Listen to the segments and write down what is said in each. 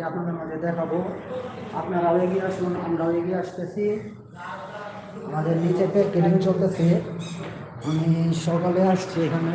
সেটা আপনাদের মাঝে দেখাবো। আপনারাও এগিয়ে আসুন, আমরাও এগিয়ে আসতেছি। আমাদের নিচে প্যাকেটিং চলতেছে। আমি সকালে আসছি এখানে।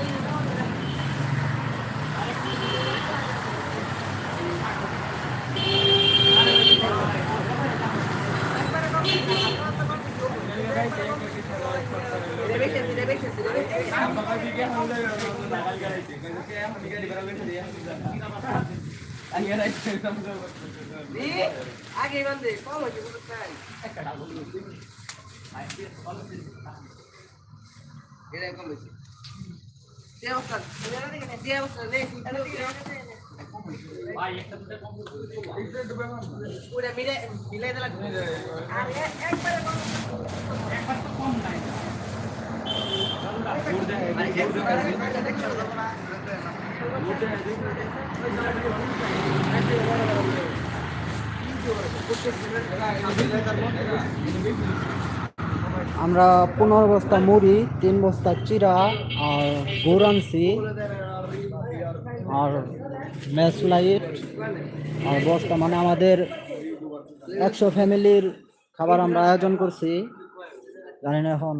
আগে বন্ধে কম হয়েছে কোনো চাই এরকম হয়েছে যে অবস্থা যে অবস্থা নেই পুরা মিলে মিলাই দিলা আরে একবারে একবার তো কম নাই আমরা পনেরো বস্তা মুড়ি, তিন বস্তা চিরা আর গুড় আনছি আর ম্যাচ লাইট আর বস্তা মানে আমাদের একশো ফ্যামিলির খাবার আমরা আয়োজন করছি। জানি না এখন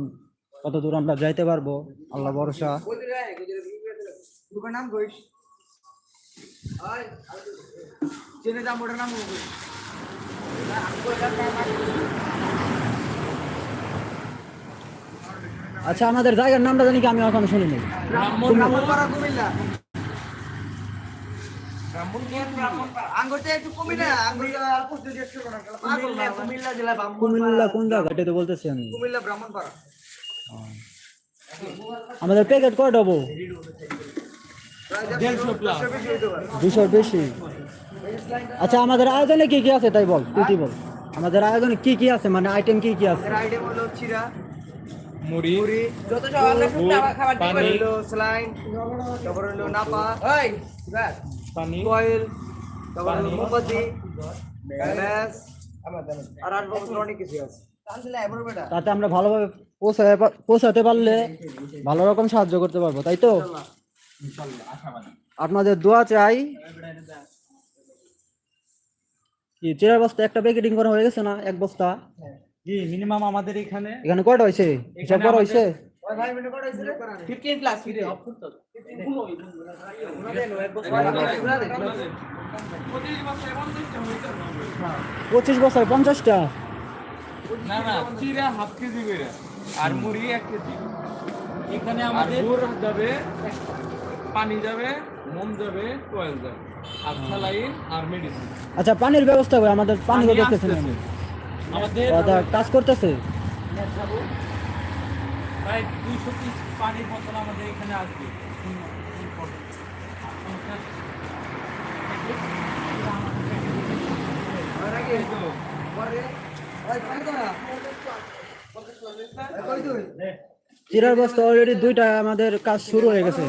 কত দূর আমরা যাইতে পারব। আল্লাহ ভরসা। নাম আচ্ছা আমাদের জায়গার নামটা জানি কি আমি এখন শুনিনি। কুমিল্লা। না আঙ্গুর কুমিল্লা কুমিল্লা জেলা কুমিল্লা কোন জায়গা? এটা তো বলতেছি আমি। আমাদের প্যাকেট কয়টা হব দুশোর বেশি। আচ্ছা আমাদের আয়োজনে কি কি আছে? তাই বল তুই কি বল। আমাদের আয়োজনে কি কি আছে? মানে আইটেম কি কি আছে? এর আইটেম হলো চিরা মুড়ি মুড়ি যত সব খাবার দিই হলো স্লাইন তারপর হলো নাপা। ওই পানি। কয়েল তারপর হলো মোমবাতি গ্যাস আর আট অনেক কিছু আছে। তাতে আমরা ভালোভাবে পৌঁছাতে পারলে ভালো রকম সাহায্য করতে পারব তাই তো? আপনাদের দোয়া চাই। চেরার বস্তা একটা প্যাকেটিং করা হয়ে গেছে না? এক বস্তা? জি মিনিমাম আমাদের এখানে এখানে কয়টা হয়েছে? হিসাব করা হয়েছে? ফিরে পঁচিশ বছর পঞ্চাশটা? না না চিরা হাফ কেজি করে আর মুড়ি এক কেজি। এখানে আমাদের যাবে পানি যাবে মোম যাবে কয়েল যাবে। আর স্যালাইন আর মেডিসিন। আচ্ছা পানির ব্যবস্থা করে আমাদের পানি করতেছে আমাদের কাজ করতেছে? প্রায় দুইশো পিস পানির বোতল আমাদের এখানে আসবে। চিরার বস্তা অলরেডি দুইটা আমাদের কাজ শুরু হয়ে গেছে।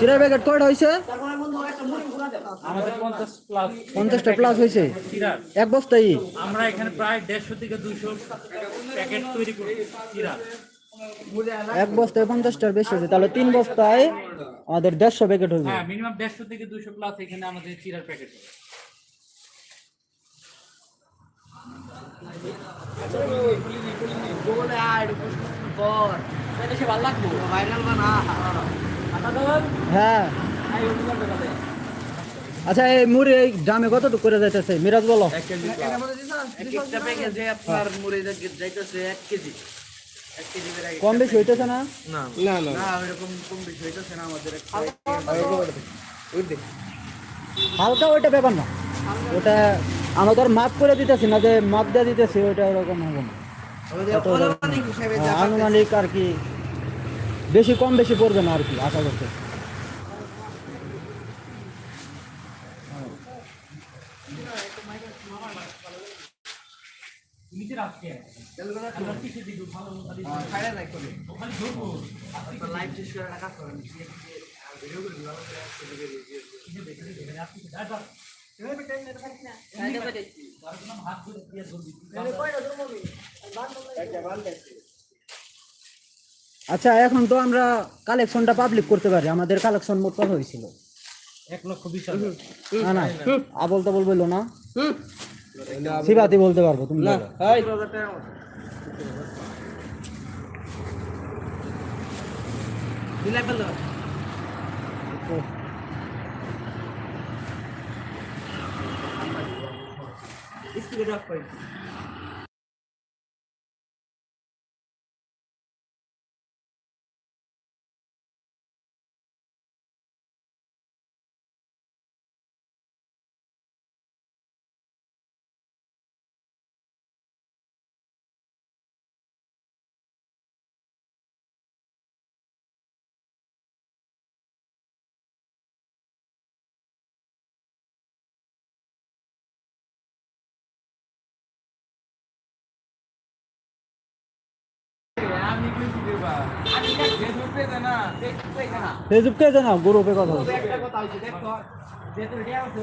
চিরার প্যাকেট কয়টা হয়েছে পঞ্চাশটা প্লাস হয়েছে এক বস্তাই। আমরা এখানে প্রায় দেড়শো থেকে দুইশো প্যাকেট তৈরি করি এক বস্তায় পঞ্চাশটার বেশি হয়েছে তাহলে তিন বস্তায় আমাদের দেড়শো প্যাকেট হয়েছে হ্যাঁ মিনিমাম দেড়শো থেকে দুইশো প্লাস এখানে আমাদের চিরার প্যাকেট। হ্যাঁ। আচ্ছা এই মুড়ি এই গ্রামে কতটুকু করে যাইতেছে? মিরাজ বলো। কম বেশি হইতেছে না? না। না কম বেশি হইতেছে না আমাদের হালকা ওইটা ব্যাপার না। ওটা আমরা তো আর মাপ করে দিতেছি না যে মাপ দিয়ে দিতেছি ওইটা ওরকম হবে না। আমাদের হ্যাঁ, আনুমানিক আর কি বেশি কম বেশি পড়বে না আর কি আশা করতে লাইভ আচ্ছা এখন তো আমরা কালেকশনটা পাবলিক করতে পারি। আমাদের কালেকশন মোট কত হয়েছিল? এক লক্ষ বিশ হাজার। না না আবল তাবল বলল না। শিবাতি বলতে পারব তুমি বলো। Isso que já foi.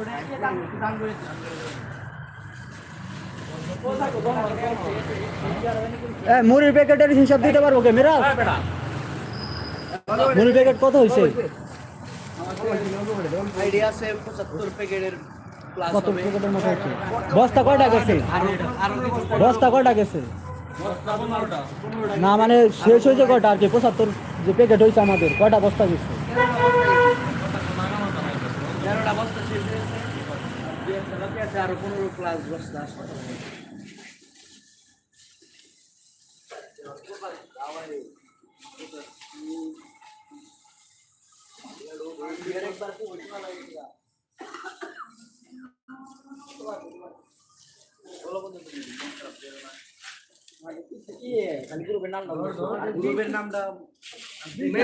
এটা দাম দাম করেছে এ, মুড়ির প্যাকেটের হিসাব দিতে পারব কে? মিরাজ? মুড়ির প্যাকেট কত হয়েছে বস্তা কয়টা গেছে? বস্তা কয়টা গেছে? না মানে শেষ হয়েছে কটা আর কি? পঁচাত্তর যে প্যাকেট হয়েছে আমাদের, কয়টা বস্তা দিচ্ছে আরও পনেরো প্লাস বস্তা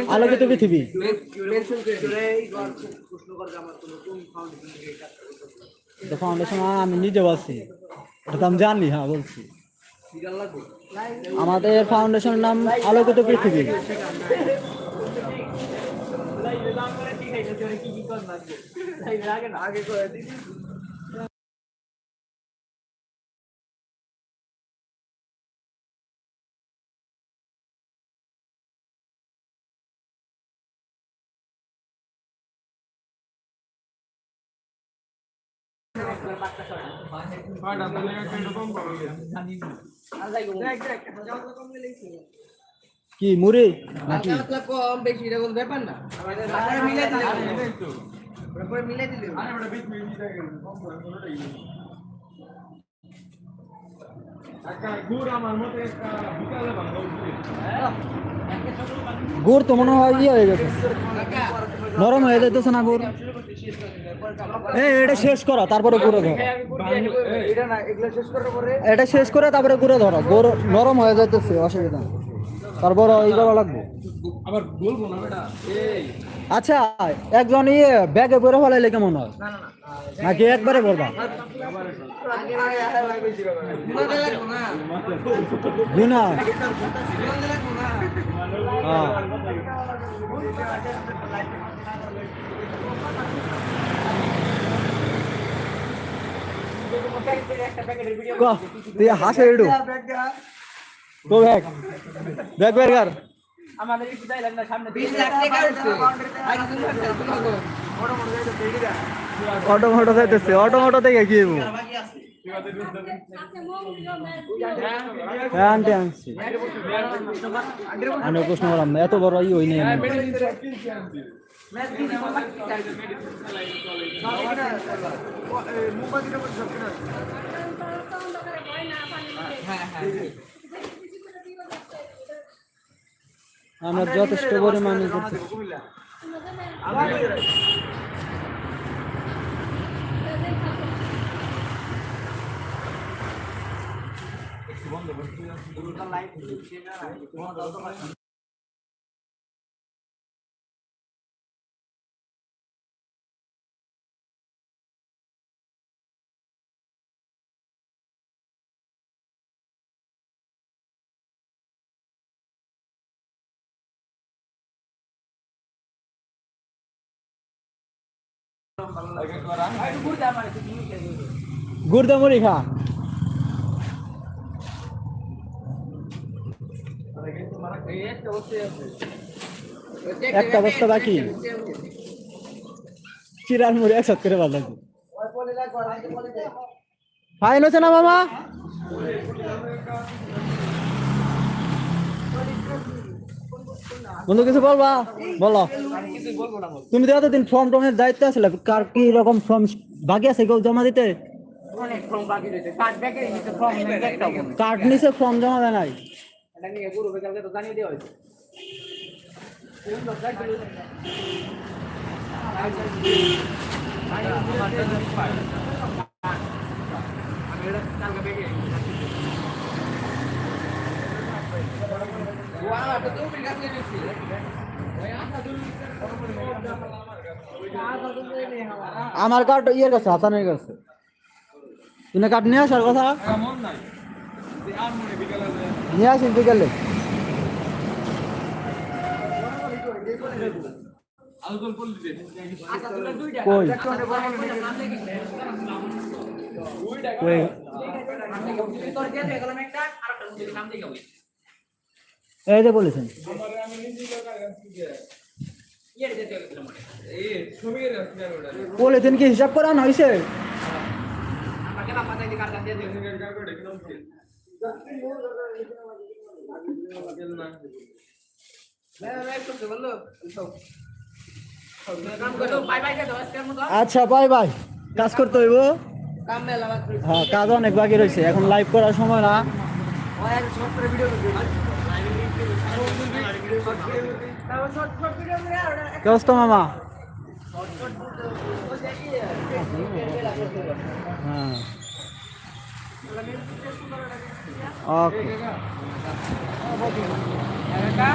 আলোকিত পৃথিবী। ফাউন্ডেশন আমি নিজে বলছি এটা তো আমি জানি হ্যাঁ বলছি। আমাদের ফাউন্ডেশনের নাম আলোকিত পৃথিবী। আগে করে কি মুড়ি? নাকি? কম বেশি এটা কোনো ব্যাপার না। মিলাই দিলে মিলাই দিলে একটা গুড় তো মনে হয় ইয়ে হয়ে গেছে। নরম হয়ে যাইতেছে না গুড়? এটা শেষ করো, তারপরে গুঁড়ো ধরো। এটা শেষ করে তারপরে গুঁড়ো ধরো। গুড় নরম হয়ে যাইতেছে, অসুবিধা তারপর ই করা লাগবে। আবার আচ্ছা একজন ইয়ে ব্যাগে পরে ফেলাইলে কেমন হয়? নাকি একবারে গুনা না হ্যাঁ। তুই হাসে এডু কো ব্যাগ ব্যাগ বের কর বিশ লাখ টাকা উঠছে আগে দুই লাখ টাকা তুলো তো। অটো মোটো যাইতেছে অটো মোটো থেকে কি হইবো? বাকি আছে হ্যাঁ আনতে আনছি আমি প্রশ্ন করলাম না, এত বড় ই হইনি আমি। আমরা যথেষ্ট পরিমাণে বন্ধ গুড়দা মুড়ি খা। একটা বস্তা বাকি। চিরার মুড়ি একসাথে করে ভালো ফাইন হচ্ছে না মামা? বন্ধু কিছু বলবা? বলো। কিছু তুমি তো এতদিন ফর্ম টর্মের দায়িত্ব আসলে কার কি রকম ফর্ম বাকি আছে কেউ জমা দিতে? অনেক ফর্ম বাকি রয়েছে। কার্ড নিচে ফর্ম জমা দেয় নাই? এটা নিয়ে গুরু কালকে তো জানিয়ে দেওয়া হয়েছে আমার কার্ড ইয়ের কাছে, হাসানের কাছে। তুমি কার্ড নিয়ে আসার কথা? নিয়ে আসিস বিকেলে কই? এই বলেছেন। বলেছেন কি, হিসাব করা না হয়েছে আচ্ছা বাই বাই। কাজ করতে হইব। হ্যাঁ কাজ অনেক বাকি রয়েছে এখন লাইভ করার সময় না। কি অবস্থা মামা হ্যাঁ ওকে একা